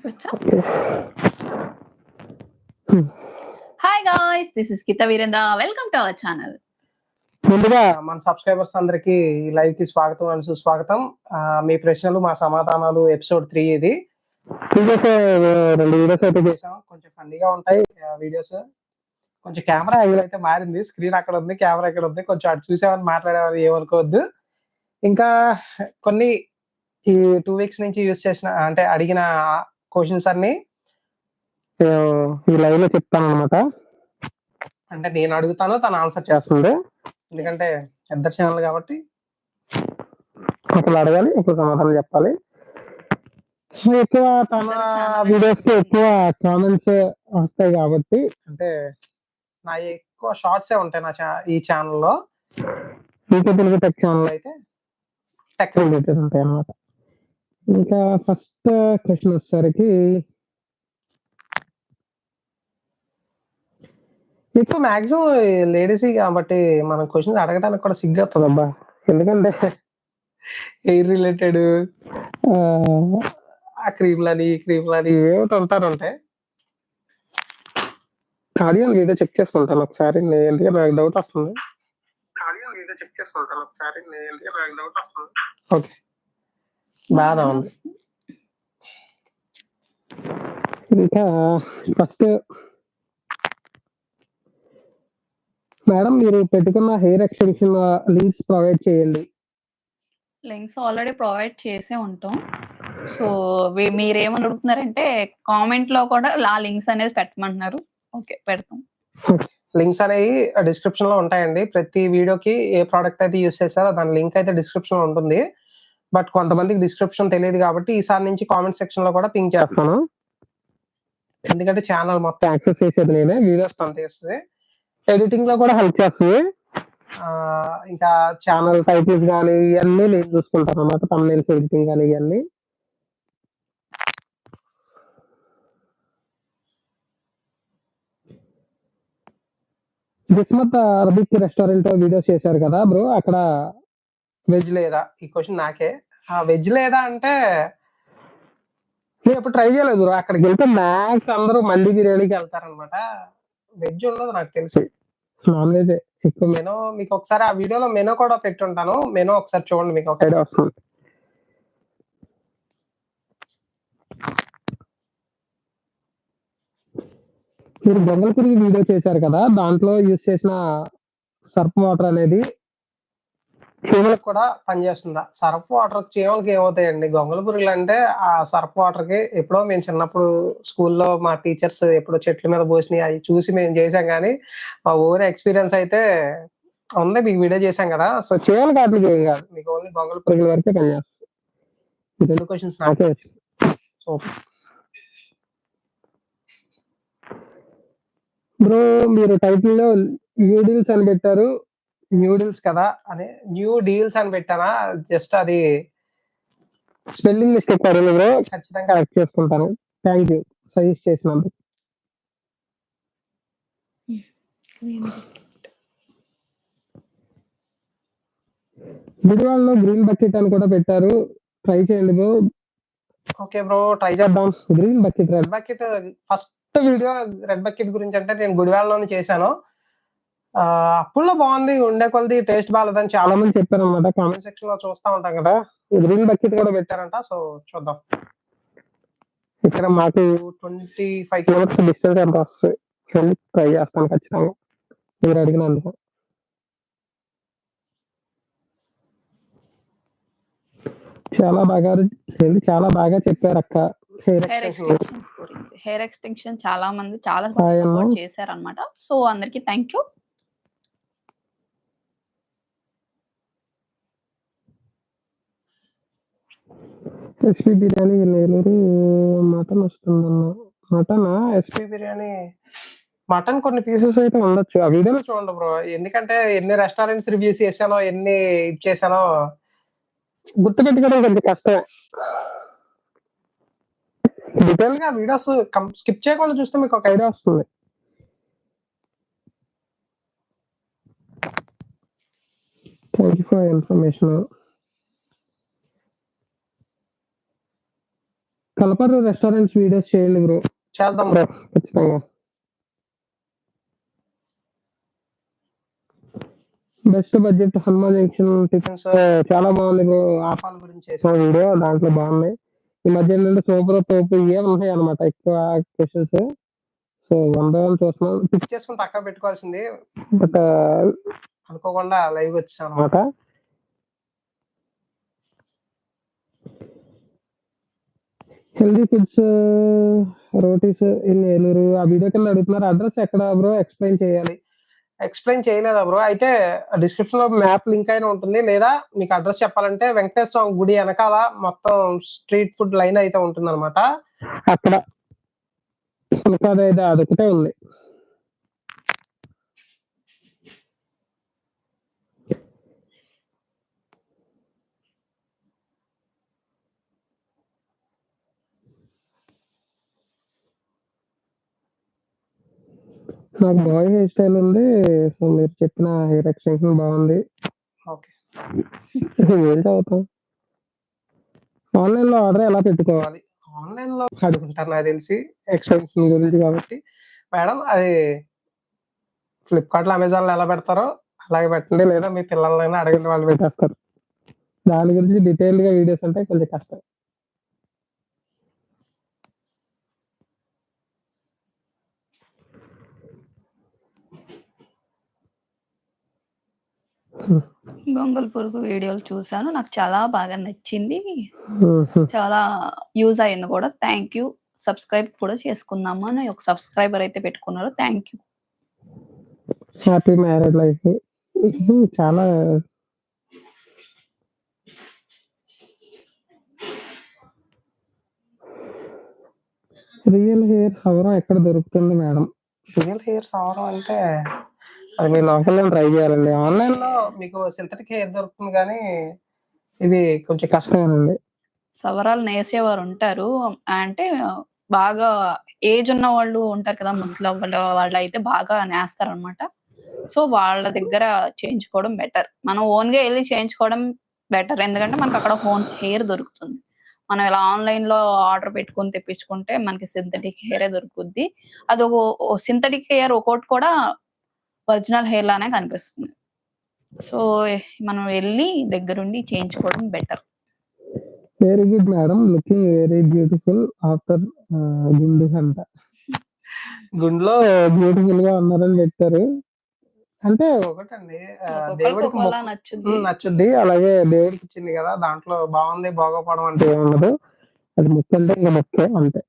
చూపించా. Hi guys this is కిత Virendra welcome to our channel ముందుగా మన సబ్స్క్రైబర్స్ అందరికి ఈ లైవ్కి స్వాగతం అని సుస్వాగతం. మీ ప్రశ్నలు మా సమాధానాలు ఎపిసోడ్ త్రీ ఇది. ప్రీవియస్ రెండు వీడియోస్ అయితే చేసాం కొంచెం ఫన్నీగా ఉంటాయి వీడియోస్ కొంచెం కెమెరా యాంగిల్ అయితే మారింది. స్క్రీన్ అక్కడ ఉంది కెమెరా ఇక్కడ ఉంది. కొంచెం అటు చూసామని మాట్లాడేవారు ఏమనుకోవద్దు. ఇంకా కొన్ని ఈ టూ వీక్స్ నుంచి యూస్ చేసిన అంటే అడిగిన క్వశ్చన్స్ అన్ని? ఈ లైవ్లో చెప్తాను అనమాట అంటే నేను అడుగుతాను తను ఆన్సర్ చేస్తుంది. ఎందుకంటే పెద్ద ఛానల్ కాబట్టి. ఒకరు అడగాలి ఒకరు సమాధానం చెప్పాలి. ఎక్కువ తన వీడియోస్కి ఎక్కువ కామెంట్స్ వస్తాయి కాబట్టి. అంటే నా ఎక్కువ షార్ట్సే ఉంటాయి నా ఈ ఛానల్లో. ఇంకా తెలుగు టెక్ ఛానల్ అయితే టెక్ రిలేటెడ్ ఉంటాయి అన్నమాట ఇంకా ఫస్ట్ క్వశ్చన్ వచ్చేసరికి ఎక్కువ మాక్సిమం లేడీస్ కాబట్టి మనం క్వశ్చన్ అడగడానికి కూడా సిగ్గు వస్తుంది అబ్బా ఎందుకంటే ఎయిర్ రిలేటెడ్ ఆ క్రీమ్లని ఈ క్రీమ్లని ఏమిటి ఉంటారంటే కార్డియల్ వీడియో చెక్ చేసుకుంటాను ఒకసారి నేను ఎందుకంటే నాకు డౌట్ వస్తుంది. కార్డియల్ వీడియో చెక్ చేసుకుంటాను ఒకసారి ఎందుకంటే నాకు డౌట్ వస్తుంది. ఓకే బాగా ఉంది. ఇంకా ఫస్ట్ మేడం మీరు పెట్టుకున్న హెయిర్ ఎక్స్టెన్షన్ లింక్స్ ప్రొవైడ్ చేయండి. లింక్స్ ఆల్రెడీ ప్రొవైడ్ చేసే ఉంటాం. సో మీరు ఏమని అడుగుతున్నారంటే కామెంట్లో కూడా ఆ లింక్స్ అనేది పెట్టమంటున్నారు. ఓకే పెడతాం. లింక్స్ అనేవి డిస్క్రిప్షన్లో ఉంటాయండి. ప్రతి వీడియోకి ఏ ప్రోడక్ట్ అయితే యూస్ చేస్తారో దాని లింక్ అయితే డిస్క్రిప్షన్లో ఉంటుంది. బట్ కొంతమందికి డిస్క్రిప్షన్ తెలియదు కాబట్టి ఈసారి నుంచి కామెంట్ సెక్షన్లో కూడా పింక్ చేస్తాను. ఎందుకంటే ఛానల్ మొత్తం యాక్సెస్ చేసేది నేనే వీడియోస్ తను తీస్తుంది ఎడిటింగ్లో కూడా హెల్ప్ చేస్తుంది. ఇంకా ఛానల్ టైటిల్స్ కానీ ఇవన్నీ నేను చూసుకుంటాను అనమాట తమిళ ఎడిటింగ్ కానీ ఇవన్నీ కిస్మత్ అరబిక్ రెస్టారెంట్ వీడియోస్ చేశారు కదా బ్రో అక్కడ వెజ్ లేదా? ఈ క్వశ్చన్ నాకే. ఆ వెజ్ లేదా అంటే నేను ఎప్పుడు ట్రై చేయలేదు అక్కడికి వెళ్తే మ్యాక్స్ అందరూ మండి బిర్యానీకి వెళ్తారనమాట వెజ్ ఉండదు నాకు తెలిసి. Non veg. ఎక్కువ మెనూ మీకు ఒకసారి ఆ వీడియోలో మెనూ కూడా పెట్టుంటాను. మెనూ ఒకసారి చూడండి మీకు ఒక ఐడియా వస్తుంది మీరు గొంగళ పురుగు వీడియో చేశారు కదా దాంట్లో యూజ్ చేసిన సర్ఫ్ వాటర్ అనేది చీమలకు కూడా పనిచేస్తుందా? Surf water చీమలకి ఏమవుతాయండి? గొంగళ పురుగులు అంటే ఆ సర్ఫ్ వాటర్కి ఎప్పుడో మేము చిన్నప్పుడు స్కూల్లో మా టీచర్స్ ఎప్పుడో చెట్ల మీద పోసినాయి అవి చూసి మేము చేసాం కానీ మా ఓన్ ఎక్స్పీరియన్స్ అయితే ఉంది. మీకు వీడియో చేశాం కదా? సో చీమల కాట్లకి ఏం కాదు మీకు ఓన్లీ గొంగళ పురుగుల వరకే పనిచేస్తుంది. రెండు క్వశ్చన్స్ నాకే? వచ్చింది సో బ్రో మీరు టైటిల్లో న్యూడిల్స్ అని పెట్టారు. న్యూడిల్స్ కదా అని న్యూ డీల్స్ అని పెట్టానా? జస్ట్ అది స్పెల్లింగ్ మిస్టేక్ పడింది బ్రో ఖచ్చితంగా. కరెక్ట్ చేసుకుంటాను. థ్యాంక్ యూ సజెస్ట్ చేసినందుకు. గుడివాడలో గ్రీన్ బకెట్ అని కూడా పెట్టారు. ట్రై చేయండి బ్రో ఓకే బ్రో ట్రై చేద్దాం. Green bucket red bucket first video red bucket గురించి అంటే నేను గుడివాడలోనే చేశాను. అప్పుల్లో బాగుంది ఉండే కొలది టేస్ట్ బాగాలేదని చాలా మంది చెప్పారు అనమాట కామెంట్ సెక్షన్లో చూస్తా ఉంటాం కదా. గ్రీన్ బకెట్ కూడా పెట్టారంట సో చూద్దాం. ఇక్కడ మాకు ట్వంటీ ఫైవ్ కిలోమీటర్స్ డిస్టెన్స్ ఎంత వస్తుంది? ట్రై చేస్తాను ఖచ్చితంగా. మీరు అడిగినందుకు. చాలా బాగా చాలా బాగా చెప్పారు అక్క. హెయిర్ హెయిర్ ఎక్స్టెన్షన్ ఎక్స్టెన్షన్స్ గురించి. హెయిర్ ఎక్స్టెన్షన్ చాలా మంది చాలా. సపోర్ట్ చేశారు అనమాట సో అందరికి thank you SP biryani Nellore mutton వస్తుందన్న మటన్? ఎస్పీ బిర్యానీ? మటన్ కొన్ని పీసెస్ అయితే ఉండొచ్చు. ఆ వీడియోలో చూడండి బ్రో. ఎందుకంటే ఎన్ని రెస్టారెంట్స్ రివ్యూస్ చేశానో ఎన్ని ఇది చేశానో గుర్తుపెట్టుకోవడం కొంచెం కష్టమే. డీటెయిల్గా వీడియోస్ స్కిప్ చేయకుండా చూస్తే మీకు ఒక ఐడియా వస్తుంది. థ్యాంక్ యూ ఫర్ ఇన్ఫర్మేషన్ కలపరు రెస్టారెంట్స్ వీడియోస్ చేయండి బ్రో చేద్దాం బ్రో ఖచ్చితంగా. Best budget Hanuman junction tiffins చాలా బాగుంది బ్రో ఆపాల గురించి చేసాం చేసిన వీడియో దాంట్లో బాగున్నాయి ఈ మధ్య ఏంటంటే సూపర్ తోపు ఇవే ఉన్నాయి అనమాట ఎక్కువ questions so one by one చూస్తున్నాం. పిక్ చేసుకుని పక్క పెట్టుకోవాల్సింది. బట్ అనుకోకుండా లైవ్ వచ్చాను అనమాట healthy foods rotis in Eluru ఆ వీడియో కింద అడుగుతున్నారు. అడ్రస్ ఎక్కడ బ్రో ఎక్స్ప్లెయిన్ చేయాలి. ఎక్స్ప్లెయిన్ చేయలేదా బ్రో అయితే డిస్క్రిప్షన్లో మ్యాప్ లింక్ అయినా ఉంటుంది. లేదా మీకు అడ్రస్ చెప్పాలంటే వెంకటేశ్వర స్వామి గుడి వెనకాల మొత్తం స్ట్రీట్ ఫుడ్ లైన్ అయితే ఉంటుంది అనమాట అక్కడ అదొకటే ఉంది. నాకు బాయ్ హెయిర్ స్టైల్ ఉంది. సో మీరు చెప్పిన హెయిర్ ఎక్స్టెన్షన్ బాగుంది. ఓకే. ఆన్లైన్లో ఆర్డర్ ఎలా పెట్టుకోవాలి? ఆన్లైన్లో అడుగుంటారు నాకు తెలిసి ఎక్స్టెన్షన్ గురించి కాబట్టి. మేడం అది ఫ్లిప్కార్ట్లో అమెజాన్లో ఎలా పెడతారో అలాగే పెట్టండి. లేదా మీ పిల్లలైనా అడగండి వాళ్ళు పెట్టి పెట్టేస్తారు. దాని గురించి డీటెయిల్గా వీడియోస్ అంటే కొంచెం కష్టం. గొంగల్ పురుగు వీడియోలు చూసాను నాకు చాలా బాగా నచ్చింది. చాలా యూజ్ అయింది కూడా. Thank you. సబ్స్క్రైబ్ కూడా చేసుకున్నాము అని ఒక సబ్స్క్రైబర్ అయితే పెట్టుకున్నారు. Thank you. Happy married life. చాలా. రియల్ హెయిర్ సవరం ఎక్కడ దొరుకుతుంది మేడం? రియల్ హెయిర్స్ అవడం అంటే అది మీ లోకల్లో ట్రై చేయాలండి. ఆన్లైన్లో మీకు సింథటిక్ హెయిర్ దొరుకుతుంది కానీ ఇది కొంచెం కష్టమేనండి. సవరాలు నేసేవారు ఉంటారు. అంటే బాగా ఏజ్ ఉన్న వాళ్ళు ఉంటారు కదా ముసలి వాళ్ళు వాళ్ళు అయితే బాగా నేస్తారు అనమాట సో వాళ్ళ దగ్గర చేయించుకోవడం బెటర్ మనం ఓన్గా వెళ్ళి చేయించుకోవడం బెటర్ ఎందుకంటే మనకు అక్కడ హోన్ హెయిర్ దొరుకుతుంది. మనం ఇలా ఆన్లైన్లో ఆర్డర్ పెట్టుకొని తెప్పించుకుంటే మనకి సింథటిక్ హెయిర్ దొరుకుద్ది. అది ఒక సింథటిక్ హెయిర్ ఒకటి కూడా ఒరిజినల్ హెయిర్ లానే కనిపిస్తుంది. సో మనం వెళ్ళి దగ్గరుండి చేయించుకోవడం better. Very good madam looking very beautiful after గుండు అంట గుండెలో బ్యూటిఫుల్గా ఉన్నారని పెట్టారు. అంటే ఒకటండి దేవుడికి నచ్చుద్ది. అలాగే దేవుడికి ఇచ్చింది కదా దాంట్లో బాగుంది బాగోపోవడం అంటే అంటే ఉండదు అది ముక్క అంటే ఇంకా ముక్కే అంతే.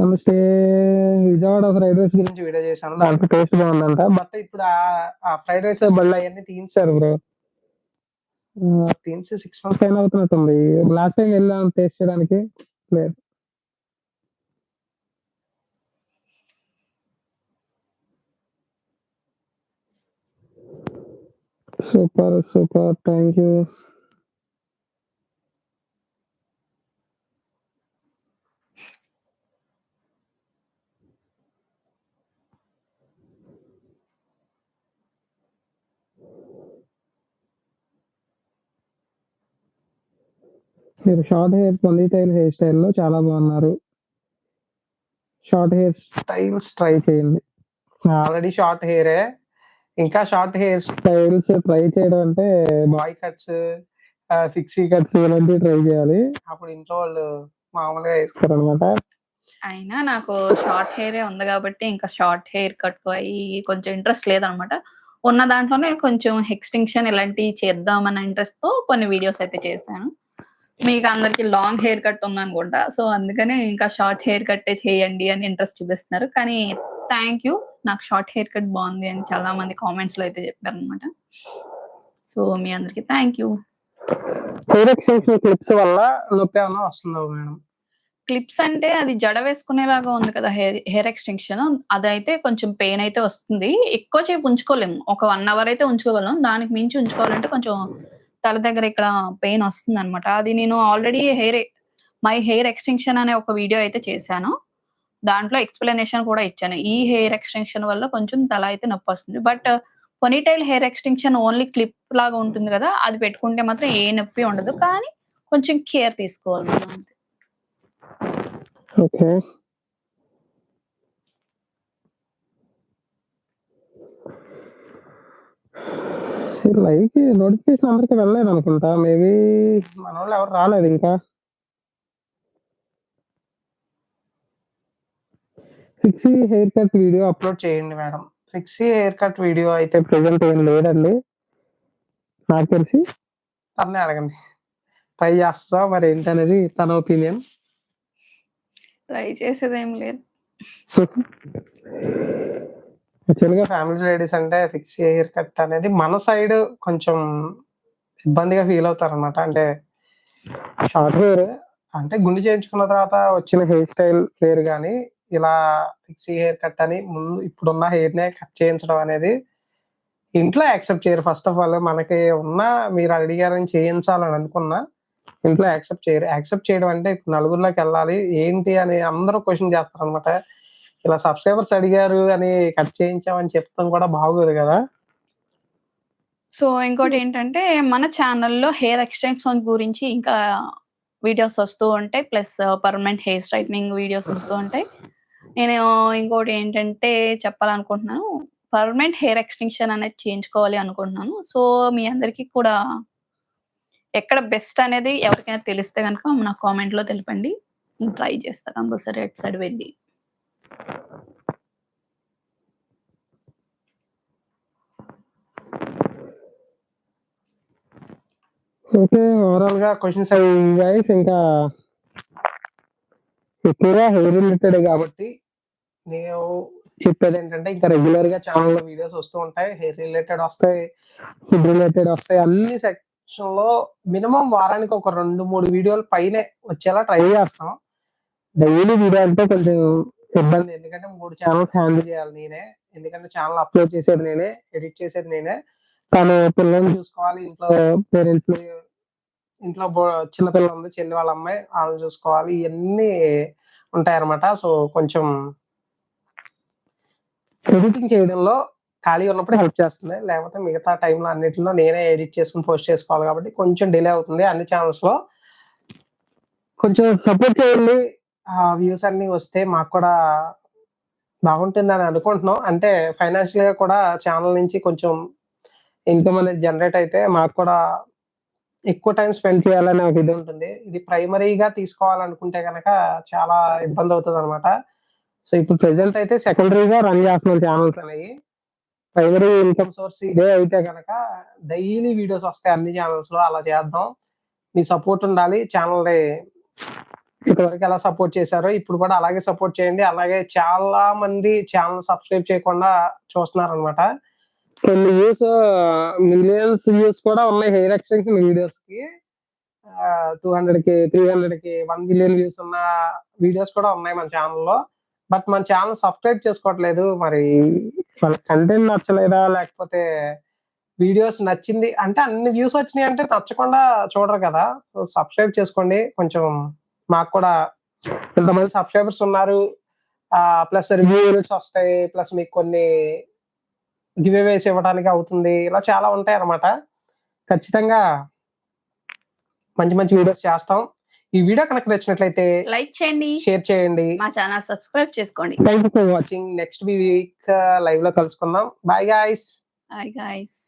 నమస్తే విజయవాడ ఫ్రైడ్ రైస్ గురించి వీడియో చేశాను. దాంట్లో టేస్ట్ బాగుందంట. బట్ ఇప్పుడు ఆ- ఫ్రైడ్ రైస్ బళ్ళు అవన్నీ తీయించారు బ్రో తీసి సిక్స్ మంత్స్ పైన అవుతున్నట్టుంది. లాస్ట్ టైం వెళ్ళాం టేస్ట్ చేయడానికి. లేదు. సూపర్ సూపర్ థ్యాంక్ యూ మీరు షార్ట్ హెయిర్ పొందిటైల్ హెయిర్ స్టైల్లో చాలా బాగున్నారు. షార్ట్ హెయిర్ స్టైల్స్ ట్రై చేయండి. ఆల్రెడీ షార్ట్ హెయిరే. ఇంకా షార్ట్ హెయిర్ స్టైల్స్ ట్రై చేయడం అంటే బాయ్ కట్స్ ఫిక్సీ కట్స్ ఇలాంటివి ట్రై చేయాలి. అప్పుడు ఇంట్లో వాళ్ళు మామూలుగా వేసుకోరు అనమాట అయినా నాకు షార్ట్ హెయిర్ ఉంది కాబట్టి ఇంకా షార్ట్ హెయిర్ కట్ అయ్యి కొంచెం ఇంట్రెస్ట్ లేదనమాట ఉన్న దాంట్లోనే కొంచెం ఎక్స్టింక్షన్ ఇలాంటివి చేద్దామన్న ఇంట్రెస్ట్తో కొన్ని వీడియోస్ అయితే చేశాను. మీకు అందరికి లాంగ్ హెయిర్ కట్ ఉంది అనుకుంటా సో అందుకని ఇంకా షార్ట్ హెయిర్ కట్టే చేయండి అని ఇంట్రెస్ట్ చూపిస్తున్నారు. కానీ థ్యాంక్ యూ. నాకు షార్ట్ హెయిర్ కట్ బాగుంది అని చాలా మంది కామెంట్స్లో అయితే చెప్పారు అనమాట సో మీ అందరికి thank you. Hair extension clips వల్ల నొప్పి ఏమైనా వస్తుందా మేడం? క్లిప్స్ అంటే అది జడ వేసుకునేలాగా ఉంది కదా హెయిర్ హెయిర్ ఎక్స్టెన్షన్. అదైతే కొంచెం పెయిన్ అయితే వస్తుంది. ఎక్కువ సేపు ఉంచుకోలేము. ఒక వన్ అవర్ అయితే ఉంచుకోగలం. దానికి మించి ఉంచుకోవాలంటే కొంచెం తల దగ్గర ఇక్కడ పెయిన్ వస్తుంది అనమాట అది నేను already hair my hair extension అనే ఒక వీడియో అయితే చేశాను దాంట్లో ఎక్స్ప్లెనేషన్ కూడా ఇచ్చాను. ఈ హెయిర్ ఎక్స్‌టెన్షన్ వల్ల కొంచెం తల అయితే నొప్పి వస్తుంది but ponytail hair extension only clip లాగా ఉంటుంది కదా అది పెట్టుకుంటే మాత్రం ఏ నొప్పి ఉండదు. కానీ కొంచెం కేర్ తీసుకోవాలి మనం ఓకే. ఈ లైవ్‌కి నోటిఫికేషన్ అందరికి వెళ్ళలేదనుకుంటా. మేబీ మనోళ్ళు ఎవరు రాలేదు ఇంకా. Pixie hair cut video upload చేయండి madam. Pixie hair cut video అయితే ప్రెజెంట్ ఏం లేదండి. నాకు తెలిసి. తన్నే అడగండి. ట్రై చేస్తా మరి ఏంటనేది తన ఒపీనియన్. ట్రై చేసేదేం లేదు. యాక్చువల్‌గా ఫ్యామిలీ లేడీస్ అంటే ఫిక్స్ హెయిర్ కట్ అనేది మన సైడ్ కొంచెం ఇబ్బందిగా ఫీల్ అవుతారు అనమాట అంటే షార్ట్ హెయిర్ అంటే గుండు చేయించుకున్న తర్వాత వచ్చిన హెయిర్ స్టైల్ వేరు కానీ ఇలా ఫిక్స్ హెయిర్ కట్ అని ముందు ఇప్పుడున్న హెయిర్‌నే కట్ చేయించడం అనేది ఇంట్లో యాక్సెప్ట్ చేయరు. ఫస్ట్ ఆఫ్ ఆల్ మనకి ఉన్న మీరు అడిగారని చేయించాలని అనుకున్నా, ఇంట్లో యాక్సెప్ట్ చేయరు. యాక్సెప్ట్ చేయడం అంటే ఇప్పుడు నలుగురిలోకి వెళ్ళాలి ఏంటి అని అందరూ చేస్తారు అనమాట ఇలా సబ్‌స్క్రైబర్స్ అడిగారు అని కట్ చేయించామని చెప్తాం కూడా బాగోదు కదా సో, ఇంకోటి ఏంటంటే మన ఛానల్లో హెయిర్ ఎక్స్‌టెన్షన్ గురించి ఇంకా వీడియోస్ వస్తూ ఉంటాయి. Plus permanent hair straightening videos వస్తూ ఉంటాయి. నేను uh, ఇంకోటి ఏంటంటే చెప్పాలనుకుంటున్నాను. పర్మనెంట్ హెయిర్ ఎక్స్‌టెన్షన్ అనేది చేయించుకోవాలి అనుకుంటున్నాను. సో, మీ అందరికీ కూడా ఎక్కడ బెస్ట్ అనేది ఎవరికైనా తెలిస్తే కనుక నాకు కామెంట్‌లో తెలిపండి నేను ట్రై చేస్తా కంపల్సరీ అటు సైడ్ వెళ్ళి. ఓకే. ఓవరాల్‌గా క్వశ్చన్స్ అవి గైస్ ఇంకా ఎక్కువగా హెయిర్ రిలేటెడ్ కాబట్టి నేను చెప్పేది ఏంటంటే ఇంకా రెగ్యులర్గా ఛానెల్‌లో వీడియోస్ వస్తూ ఉంటాయి. హెయిర్ రిలేటెడ్ వస్తాయి. ఫుడ్ రిలేటెడ్ వస్తాయి. అన్ని సెక్షన్లో మినిమం వారానికి ఒక 2, 3 వీడియోలు పైనే వచ్చేలా ట్రై చేస్తాం. డైలీ వీడియో అంటే కొంచెం ఇబ్బంది. ఎందుకంటే మూడు ఛానల్స్ హ్యాండిల్ చేయాలి నేనే. ఎందుకంటే ఛానల్ అప్‌లోడ్ చేసేది నేనే. ఎడిట్ చేసేది నేనే. తను పిల్లల్ని చూసుకోవాలి. ఇంట్లో పేరెంట్స్ ఇంట్లో బో చిన్న పిల్ల ఉంది. చెల్లి వాళ్ళ అమ్మాయి. వాళ్ళని చూసుకోవాలి. ఇవన్నీ ఉంటాయన్నమాట. సో, కొంచెం ఎడిటింగ్ చేయడంలో ఖాళీగా ఉన్నప్పుడు హెల్ప్ చేస్తుంది. లేకపోతే మిగతా టైంలో అన్నిటిలో నేనే ఎడిట్ చేసుకొని పోస్ట్ చేసుకోవాలి కాబట్టి కొంచెం డిలే అవుతుంది అన్ని ఛానల్స్లో కొంచెం సపోర్ట్ చేయండి. ఆ వ్యూస్ అన్ని వస్తే మాకు కూడా బాగుంటుందని అనుకుంటున్నాం. అంటే ఫైనాన్షియల్గా కూడా ఛానల్ నుంచి కొంచెం ఇన్‌కమ్ అనేది జనరేట్ అయితే మాకు కూడా ఎక్కువ టైం స్పెండ్ చేయాలనే ఒక ఇది ఉంటుంది. ఇది ప్రైమరీగా తీసుకోవాలనుకుంటే కనుక చాలా ఇబ్బంది అవుతుంది అనమాట సో, ఇప్పుడు ప్రెజెంట్ అయితే సెకండరీగా రన్ చేస్తున్నాం ఛానల్స్ అనేవి ప్రైమరీ ఇన్‌కమ్ సోర్స్ ఇదే అయితే కనుక డైలీ వీడియోస్ వస్తాయి అన్ని ఛానెల్స్‌లో అలా చేద్దాం. మీ సపోర్ట్ ఉండాలి. ఛానెల్‌ని ఇప్పటివరకు ఎలా సపోర్ట్ చేశారో ఇప్పుడు కూడా అలాగే సపోర్ట్ చేయండి. అలాగే చాలా మంది ఛానల్ సబ్‌స్క్రైబ్ చేయకుండా చూస్తున్నారు అనమాట కొన్ని వ్యూస్ మిలియన్స్ వ్యూస్ కూడా ఉన్నాయి హెయిర్ ఎక్స్‌టెన్షన్ వీడియోస్‌కి. ఆహ్, 200కి, 300కి, 1 మిలియన్ వ్యూస్ ఉన్న వీడియోస్ కూడా ఉన్నాయి మన ఛానల్లో బట్ మన ఛానల్ సబ్‌స్క్రైబ్ చేసుకోవట్లేదు. మరి వాళ్ళకి కంటెంట్ నచ్చలేదా? లేకపోతే వీడియోస్ నచ్చింది అంటే అన్ని వ్యూస్ వచ్చినాయి అంటే నచ్చకుండా చూడరు కదా! సబ్‌స్క్రైబ్ చేసుకోండి. కొంచెం మాకు కూడా ఇంతమంది సబ్‌స్క్రైబర్స్ ఉన్నారు. ప్లస్ రివ్యూ యూనిట్స్ వస్తాయి. ప్లస్ మీకు కొన్ని గివ్ అవేస్ ఇవ్వడానికి అవుతుంది. ఇలా చాలా ఉంటాయన్నమాట. ఖచ్చితంగా మంచి మంచి వీడియోస్ చేస్తాం. ఈ వీడియో కనుక నచ్చినట్లయితే లైక్ చేయండి. షేర్ చేయండి. మా ఛానెల్ సబ్‌స్క్రైబ్ చేసుకోండి. Thank you for watching. Next week లైవ్‌లో కలుసుకుందాం. Bye guys. Hi guys.